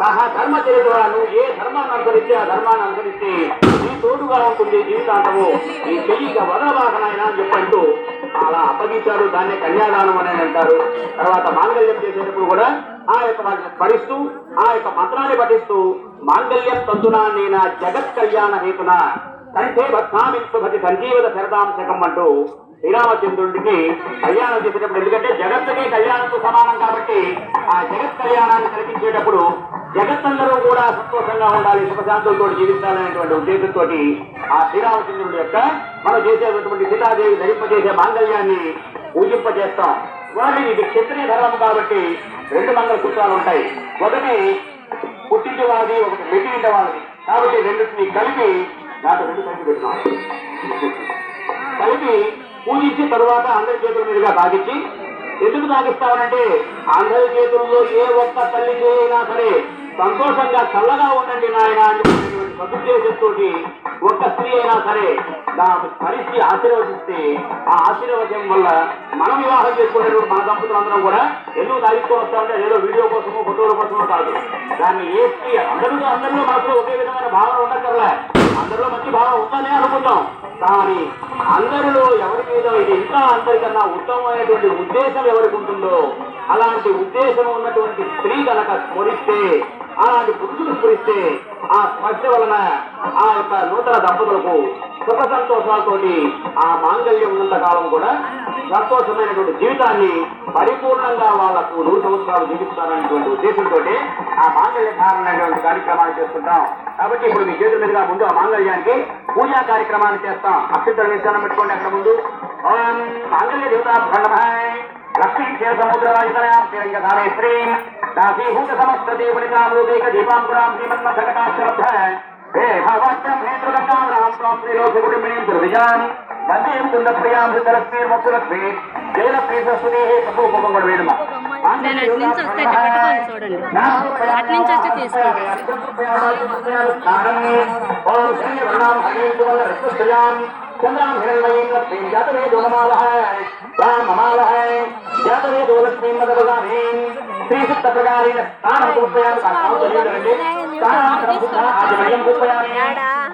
సహా ధర్మ చరిత్రను ఏ ధర్మాన్ని అనుసరించి ఆ ధర్మాన్ని అనుసరించి నీ తోడుగా ఉంటుంది జీవితాంతము. ఈ చెయ్యిగా వదలబాకనాయన అని చెప్పంటూ అలా అప్పగించారు దాన్నే కన్యాదానం అని అంటారు. తర్వాత మాంగళ్యం చేసేటప్పుడు కూడా ఆ యొక్క వాటిని స్మరిస్తూ ఆ యొక్క మంత్రాన్ని పఠిస్తూ మాంగళ్యం తంతునా నేన జగత్ కళ్యాణ హేతున? కంఠే భక్తామి సంజీవత శరదాంశకం అంటూ శ్రీరామచంద్రుడికి కళ్యాణం చేసేటప్పుడు. ఎందుకంటే జగత్తుకి కళ్యాణంతో సమానం కాబట్టి ఆ జగత్ కళ్యాణాన్ని కలిగించేటప్పుడు జగత్తందరూ కూడా సంతోషంగా ఉండాలి సుఖశాంతులతో జీవించాలనేటువంటి ఉద్దేశంతో ఆ శ్రీరామచంద్రుడి యొక్క మనం చేసేటటువంటి సీతాదేవి ధరింపజేసే మాంగళ్యాన్ని పూజింపజేస్తాం. వారిని ఇది క్షత్రియ ధర్మం కాబట్టి రెండు మంగళ సూత్రాలు ఉంటాయి. ఒకటి పుట్టించే వాళ్ళది ఒకటి మెట్టింటి వాళ్ళది కాబట్టి రెండింటిని కలిపి నాకు రెండు కలిపి పెట్టినాం కలిపి పూజించి తరువాత అందరి చేతుల మీదుగా సాగించి ఎందుకు తాగిస్తామనంటే అందరి చేతుల్లో ఏ ఒక్క తల్లి అయినా సరే సంతోషంగా చల్లగా ఉండండి నాయన అని చెప్పినటువంటి సదుద్దేశంతో ఒక్క స్త్రీ అయినా సరే నా పరిస్థితి ఆశీర్వదిస్తే ఆ ఆశీర్వదం వల్ల మనం వివాహం చేసుకునేటువంటి మన దంపతులందరం కూడా ఎందుకు తాగించుకొని వస్తామంటే ఏదో వీడియో కోసమో ఫోటోల కోసమో కాదు. దాన్ని ఏ స్త్రీ అందరిలో అందరిలో మనసులో ఒకే విధమైన భావన ఉండక్కర్లే అందరిలో మంచి భావం ఉందనే అనుకుందాం కానీ అందరిలో ఎవరి మీద ఇది ఇంకా అందరికన్నా ఉత్తమమైనటువంటి ఉద్దేశం ఎవరికి ఉంటుందో అలాంటి ఉద్దేశం ఉన్నటువంటి స్త్రీ కనుక స్మరిస్తే అలాంటి పురుషుడు స్ఫురిస్తే ఆ స్పర్శ వలన ఆ యొక్క నూతన దంపతులకు సుఖ సంతోషాలతోటి ఆ మాంగళ్యం ఉన్నంత కాలం కూడా సంతోషమైనటువంటి జీవితాన్ని పరిపూర్ణంగా వాళ్ళకు నూరు సంవత్సరాలు జీవిస్తారనేటువంటి ఉద్దేశంతో ఆ మాంగళ్య కారణమైనటువంటి కార్యక్రమాలు చేస్తుంటాం. కాబట్టి ఇప్పుడు మీ చేతుల మీదుగా ముందు ఆ మాంగళ్యానికి పూజా కార్యక్రమాన్ని చేస్తాం. అక్షింతలు వేస్తానం పెట్టుకోండి అక్కడ ముందు. ఓం మాంగళ్య దేవతా ప్రణభాయ్ లక్ష్మీ క్షేర సముద్రవాయుతనయాం శ్రీరంగ సామేశ్వరీం దాసీభూత సమస్త దేవునికామూపేక దీపాంకురాం శ్రీమన్మథకటాశ్రద్ధ హే భగవత్యం హేంద్రగంగాం త్వాం త్రిలోకగుడిమిణీం దుర్విజాం వందేం కుందప్రియాం హృదలక్ష్మీర్మత్తులక్ష్మీ జయలక్ష్మీ సరస్వతీ హే కపూపం కూడా నేను అటు నుంచి వస్తే ఇట్లా చూడండి అటు నుంచి వచ్చి తీసుకోండి చంద్రాం హిరణ్మయీం లక్ష్మీం జాతవే దోమమాలః రామమాలః జాతవే దోలక్ష్మీం మదవగామీం శ్రీ సుప్త ప్రకారేణ స్థానం పూజయామి కాకాం తెలియదండి స్థానం శుద్ధ ఆదిమయం పూజయామి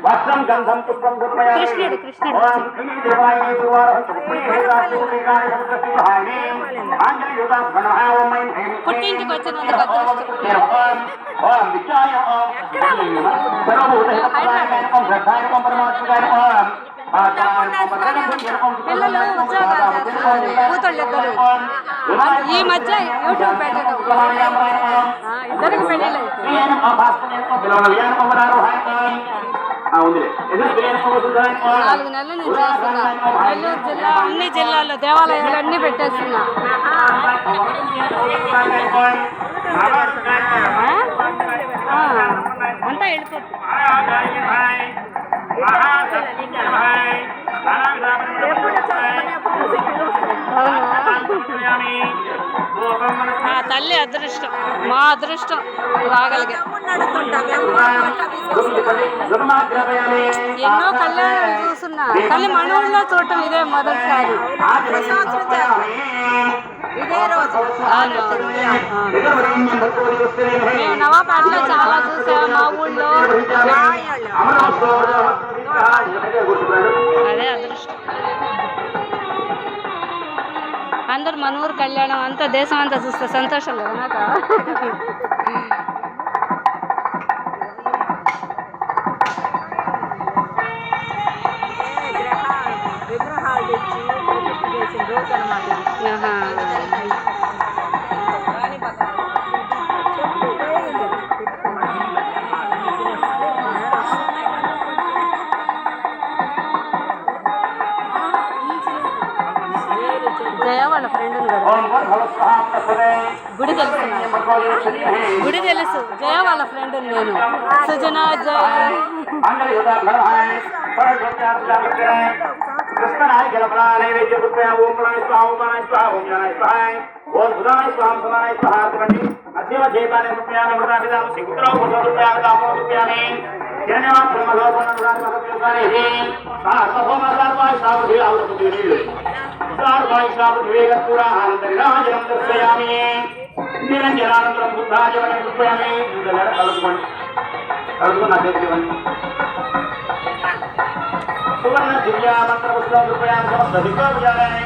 వస్త్రం గంధం పుష్పం పూజయామి కృష్ణుడు, కృష్ణుడు. ఓం శ్రీ దేవాయ గురువారం పుష్పే హేరాశి పుణ్యకాయ సముద్రసింహాయని ఆంజనేయుతాం ప్రణామ ఓం ఐం హ్రీం పుట్టింటికి వచ్చినందుకు అదృష్టం. ఓం సర్వభూతహితప్రదాయ ఓం శ్రద్ధాయ ఓం పరమాత్మకాయ ఓం పిల్లలు ఉద్యోగాలు చేస్తున్నారు కూతుళ్ళు ఇద్దరు ఈ మధ్య యూట్యూబ్ పెట్టడం. ఇద్దరికి పెళ్ళిళ్ళు నాలుగు నెలలు నేను చేస్తున్నా. నెల్లూరు జిల్లా అన్ని జిల్లాల్లో దేవాలయాలు అన్ని పెట్టేస్తున్నా అంతా వెళ్ళిపోతుంది. ఆ తల్లి అదృష్టం మా అదృష్టం రాగలిగే. ఎన్నో కళ్యాణాలు చూస్తున్నా. కానీ మన ఊళ్ళో చూడటం ఇదే మొదటిసారి. మేము నవాబాద్లో చాలా చూసాం మా ఊళ్ళో. అదే అదృష్టం. అందరు మన ఊరు కళ్యాణం అంతా దేశం అంతా చూస్తే సంతోషం కదా నాకు? వాళ్ళ ఫ్రెండ్ గుడి తెలుసు గుడి తెలుసు జయ వాళ్ళ ఫ్రెండ్ నేను సుజన జయ కృష్ణనాయ నైవేద్య ఓం స్వాహ ఓం స్వాహ ఓం జనాయ స్వాహ ఓం సుధానాయ సుధానాయ స్వాహ సర్వాయ సావధి నీళ్ళు సార్వాయ సావధి వేగత్పురా ఆనంద నిరాజనం దర్శయామి నిరంజనానందరం బుద్ధాజమని కృపయామి చూడలేడ కలుపుకోండి కలుపుకుని నా చేతికి ఇవ్వండి సువర్ణ దివ్య మంత్ర పుస్తకం కృపయామి సమస్త దిగ్గోపచారాన్ని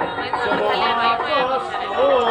我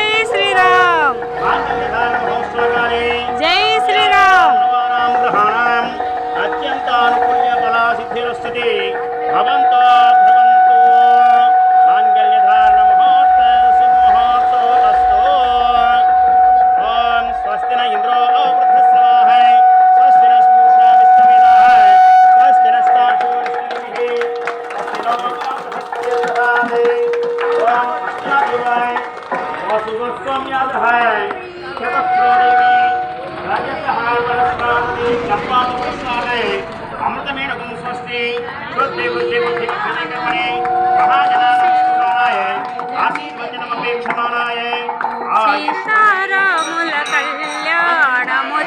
అమృతమేన గుం స్వస్తి శ్రద్ధే బుద్ధి బుద్ధి కర్మణి మహాజనాయ ఆశీర్వచనమపేక్షమాణాయ ఆయుష్ సీతారాముల కళ్యాణము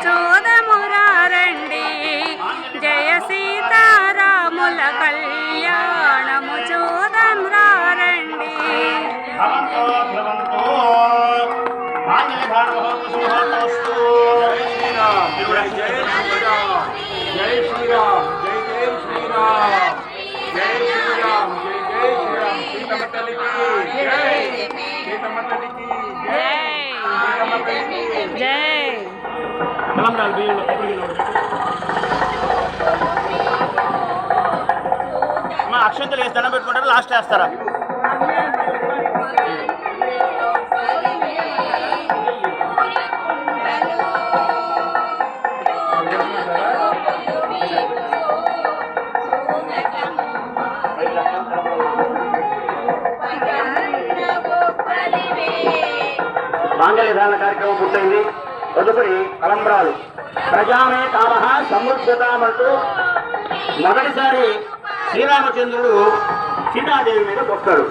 చూదమురారండి జయ సీతారాముల కళ్యాణము చూదమురారండి. భవంతో బియ్యంలో మా అక్షంతలు వేసి దండం పెట్టుకుంటారు లాస్ట్ వేస్తారా మాంగళ్య ధారణ కార్యక్రమం పూర్తయింది. తదుపరి తలంబ్రాలు ప్రజామే కామ సమృద్ధతామంటూ మొదటిసారి శ్రీరామచంద్రుడు సీతాదేవి మీద పొస్తాడు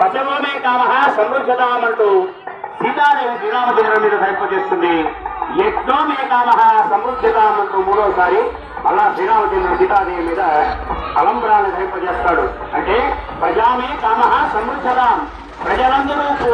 పశవమే కామ సమృద్ధతామంటూ సీతాదేవి శ్రీరామచంద్రుడి మీద ధరింపజేస్తుంది యజ్ఞోమే కామ సమృద్ధతామంటూ మూడోసారి అలా శ్రీరామచంద్రుడు సీతాదేవి మీద అలంబరాన్ని ధరింపజేస్తాడు అంటే ప్రజామే కామ సమృద్ధతాం. ప్రజలందరూ